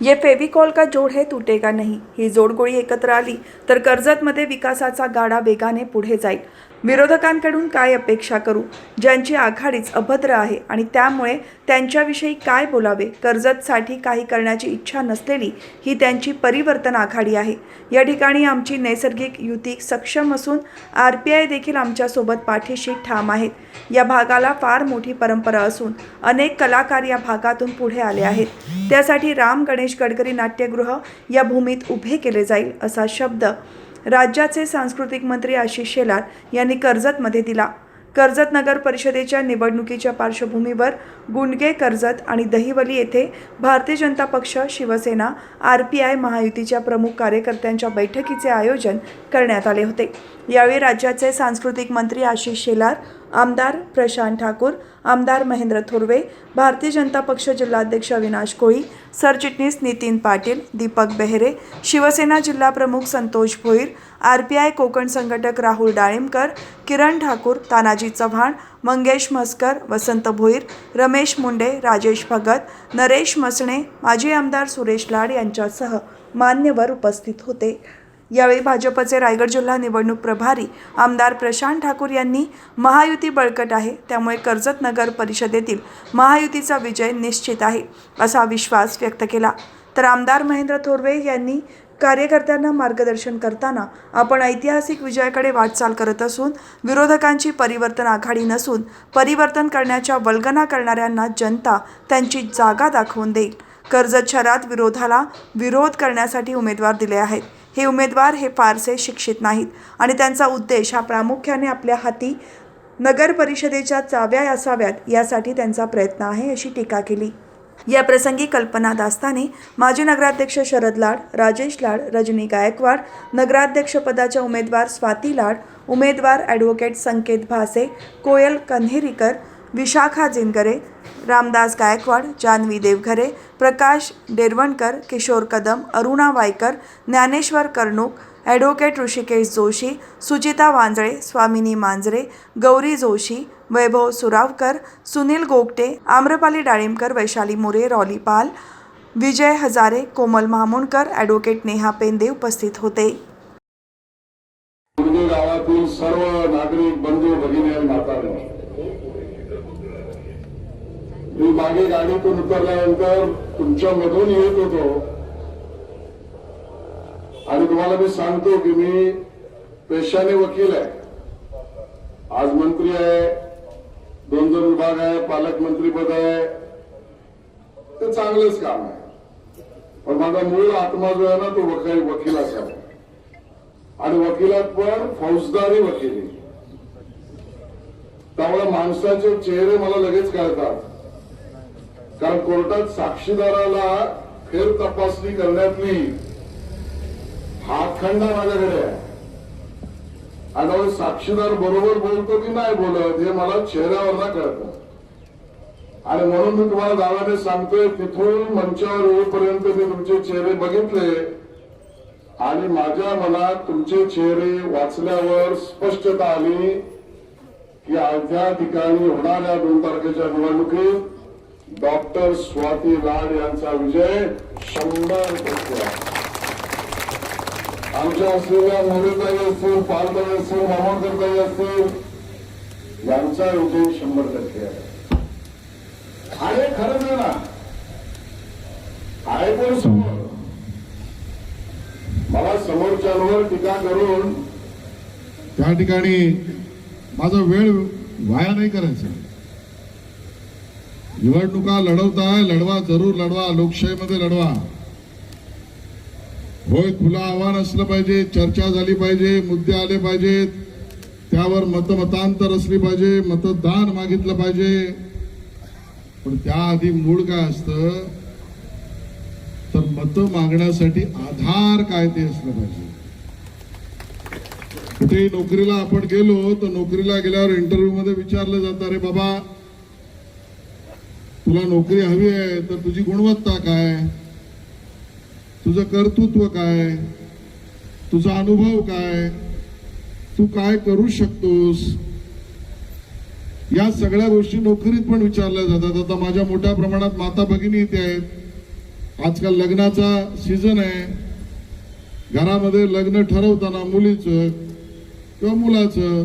ये फेविकॉल का जोड है तुटेगा नाही. ही जोडगोळी एकत्र आली तर कर्जतमध्ये विकासाचा गाडा वेगाने पुढे जाईल. विरोधकांकडून काय अपेक्षा करू? ज्यांची आघाडीच अभद्र आहे आणि त्यामुळे त्यांच्याविषयी काय बोलावे? कर्जतसाठी काही करण्याची इच्छा नसलेली ही त्यांची परिवर्तन आघाडी आहे. या ठिकाणी आमची नैसर्गिक युती सक्षम असून आर पी आय देखील आमच्यासोबत पाठीशी ठाम आहेत. या भागाला फार मोठी परंपरा असून अनेक कलाकार या भागातून पुढे आले आहेत. त्यासाठी राम गणेश गडकरी नाट्यगृह या भूमीत उभे केले जाईल असा शब्द राज्याचे सांस्कृतिक मंत्री आशिष शेलार यांनी कर्जतमध्ये दिला. कर्जत नगर परिषदेच्या निवडणुकीच्या पार्श्वभूमीवर गुंडगे कर्जत आणि दहिवली येथे भारतीय जनता पक्ष शिवसेना आर पी आय महायुतीच्या प्रमुख कार्यकर्त्यांच्या बैठकीचे आयोजन करण्यात आले होते. यावेळी राज्याचे सांस्कृतिक मंत्री आशिष शेलार आमदार प्रशांत ठाकूर आमदार महेंद्र थुर्वे भारतीय जनता पक्ष जिल्हाध्यक्ष अविनाश कोळी सरचिटणीस नितीन पाटील दीपक बेहरे शिवसेना जिल्हा प्रमुख Santosh Bhoir R P I Konkan संघटक राहुल डाळिंबकर किरण ठाकूर तानाजी चव्हाण मंगेश मस्कर वसंत भोईर रमेश मुंडे राजेश भगत नरेश मसणे माजी आमदार सुरेश लाड यांच्यासह मान्यवर उपस्थित होते. यावेळी भाजपचे रायगड जिल्हा निवडणूक प्रभारी आमदार प्रशांत ठाकूर यांनी महायुती बळकट आहे त्यामुळे कर्जत नगर परिषदेतील महायुतीचा विजय निश्चित आहे असा विश्वास व्यक्त केला. तर आमदार महेंद्र थोरवे यांनी कार्यकर्त्यांना मार्गदर्शन करताना आपण ऐतिहासिक विजयाकडे वाटचाल करत असून विरोधकांची परिवर्तन आघाडी नसून परिवर्तन करण्याच्या वल्गना करणाऱ्यांना जनता त्यांची जागा दाखवून देईल. कर्जत शहरात विरोधाला विरोध करण्यासाठी उमेदवार दिले आहेत. हे उमेदवार हे फारसे शिक्षित नाहीत आणि त्यांचा उद्देश हा प्रामुख्याने आपल्या हाती नगर परिषदेच्या चाव्या असाव्यात यासाठी त्यांचा प्रयत्न आहे अशी टीका केली. या प्रसंगी कल्पना दास्ताने माजी नगराध्यक्ष शरद लाड राजेश लाड रजनी गायकवाड नगराध्यक्षपदाच्या उमेदवार स्वाती लाड उमेदवार advocate Sanket Bhase Koyal Kanherikar Vishakha Jingare Ramdas Gaikwad Janhavi Deoghare Prakash Deravankar Kishor Kadam Aruna Waikar Dnyaneshwar Karnuk advocate Hrishikesh Joshi Suchita Wanjale Swamini Manjare Gauri Joshi Vaibhav Suravkar Sunil Gogate Amrapali Dalimbkar Vaishali More Rolly Pal Vijay Hazare Komal Mahamunkar advocate Neha Pende उपस्थित होते. गावातील सर्व नागरिक बंधू भगिनी मी मागे गाडीतून उतरल्यानंतर तुमच्या मधून येत होतो. आणि तुम्हाला मी सांगतो की मी पेशाने वकील आहे. आज मंत्री आहे दोन दोन विभाग आहे पालकमंत्रीपद आहे. ते चांगलंच काम आहे. पण माझा मूळ आत्मा जो आहे ना तो वकील वकिलाचा आहे. आणि वकिलात पण फौजदारी वकिली त्यामुळे माणसाचे चेहरे मला लगेच कळतात. कारण कोर्टात साक्षीदाराला फेर तपासणी करण्यातली हातखंडा माझ्याकडे आहे. आणि साक्षीदार बरोबर बोलतो की नाही बोलत हे मला चेहऱ्यावर कळतं. आणि म्हणून मी तुम्हाला दावाने सांगतोय तिथून मंचावर येईपर्यंत मी तुमचे चेहरे बघितले आणि माझ्या मनात तुमचे चेहरे वाचल्यावर स्पष्टता आली की त्या ठिकाणी होणाऱ्या दोन तारखेच्या निवडणुकीत डॉक्टर स्वाती लाड यांचा विजय शंभर टक्के. आमच्या असलेल्या मोदीताई असतील पालताई असतील मामोदरताई असतील यांचा विजय शंभर टक्के आहे. आहे खरंच आहे ना? आहे पण समोर? मला समोरच्यांवर टीका करून त्या ठिकाणी माझा वेळ वाया नाही करायचा. निवडणुका लढवताय लढवा जरूर लढवा लोकशाहीमध्ये लढवा. होय खुला आव्हान असलं पाहिजे चर्चा झाली पाहिजे मुद्दे आले पाहिजेत त्यावर मतमतांतर असली पाहिजे मतदान मागितलं पाहिजे. पण त्याआधी मूळ काय असतं? तर मत मागण्यासाठी आधार काय ते असलं पाहिजे. कुठेही नोकरीला आपण गेलो तर नोकरीला गेल्यावर इंटरव्ह्यू मध्ये विचारलं जातं अरे बाबा तुला नोकरी हवी आहे तर तुझी गुणवत्ता काय? तुझं कर्तृत्व काय? तुझा अनुभव काय? तू काय करू शकतोस? या सगळ्या गोष्टी नोकरीत पण विचारल्या जातात. आता माझ्या मोठ्या प्रमाणात माता भगिनी इथे आहेत. आजकाल लग्नाचा सीझन आहे. घरामध्ये लग्न ठरवताना मुलीचं किंवा मुलाचं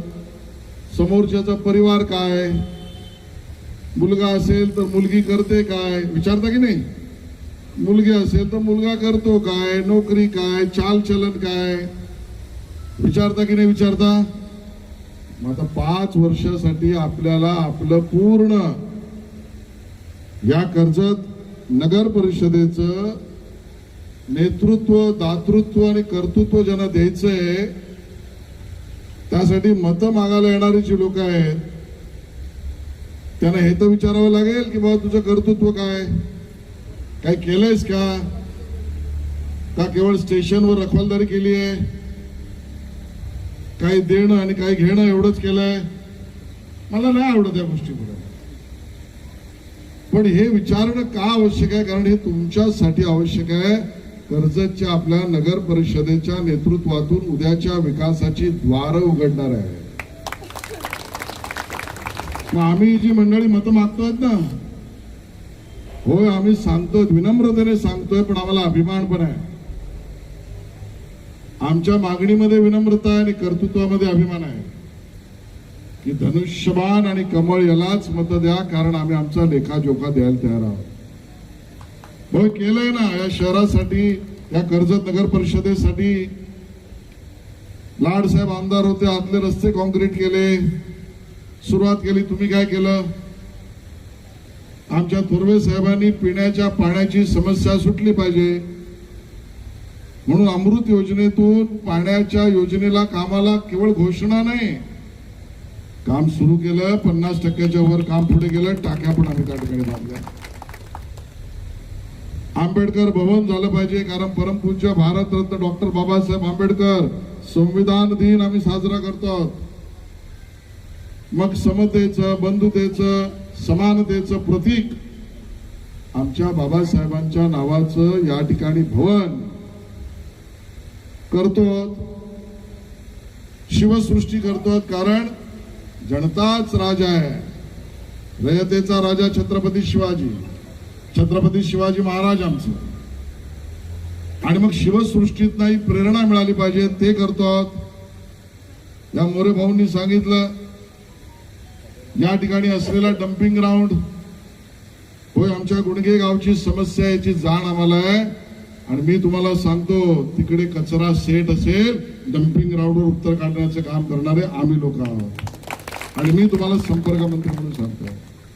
समोरच्याचा परिवार काय? मुलगा असेल तर मुलगी करते काय? विचारता की नाही? मुलगी असेल तर मुलगा करतो काय? नोकरी काय? चालचलन काय? विचारता की नाही विचारता? मग आता पाच वर्षासाठी आपल्याला आपलं पूर्ण या कर्जत नगर परिषदेचं नेतृत्व दातृत्व आणि कर्तृत्व ज्यांना द्यायचंय त्यासाठी मतं मागायला येणारी जी लोक आहेत त्यांना हे तर विचारावं लागेल की बाबा तुझं कर्तृत्व काय? काय केलंयस का? का केवळ स्टेशनवर रखवालदारी केली आहे? काही देणं आणि काही घेणं एवढंच केलंय? मला नाही आवडत या गोष्टी पण हे विचारणं का आवश्यक आहे? कारण हे तुमच्यासाठी आवश्यक आहे. कर्जतच्या आपल्या नगर परिषदेच्या नेतृत्वातून उद्याच्या विकासाची द्वारं उघडणार आहे. मग आम्ही जी मंडळी मतं मागतोय ना होय आम्ही सांगतोय विनम्रतेने सांगतोय पण आम्हाला अभिमान पण आहे. आमच्या मागणीमध्ये विनम्रता आहे आणि कर्तृत्वामध्ये अभिमान आहे. की धनुष्यबाण आणि कमळ यालाच मत द्या कारण आम्ही आमचा लेखाजोखा द्यायला तयार आहोत. होय केलंय ना या शहरासाठी या कर्जत नगर परिषदेसाठी. लाडसाहेब आमदार होते आतले रस्ते कॉन्क्रीट केले. सुरुवात केली तुम्ही काय केलं? आमच्या थोरवे साहेबांनी पिण्याच्या पाण्याची समस्या सुटली पाहिजे. म्हणून अमृत योजनेतून पाण्याच्या योजनेला कामाला केवळ घोषणा नाही. काम सुरू केलं पन्नास टक्क्याच्या वर काम पुढे गेलं टाक्या पण आम्ही त्या ठिकाणी बांधल्या. आंबेडकर भवन झालं पाहिजे कारण परमपूज्य भारतरत्न डॉक्टर बाबासाहेब आंबेडकर संविधान दिन आम्ही साजरा करतो. मग समतेचं बंधुतेचं समानतेचं प्रतीक आमच्या बाबासाहेबांच्या नावाचं या ठिकाणी भवन करतो शिवसृष्टी करतो कारण जनताच राजा आहे. रयतेचा राजा छत्रपती शिवाजी. छत्रपती शिवाजी महाराज आमचं. आणि मग शिवसृष्टीत नाही प्रेरणा मिळाली पाहिजे ते करतो या मोरे भाऊंनी सांगितलं या ठिकाणी असलेला डम्पिंग ग्राउंड होय आमच्या गुणगे गावची समस्या याची जाण आम्हाला आहे. आणि मी तुम्हाला सांगतो तिकडे कचरा सेट असेल डम्पिंग ग्राउंडवर उत्तर काढण्याचं काम करणारे आम्ही लोक आहोत. आणि मी तुम्हाला संपर्क मंत्री म्हणून सांगतो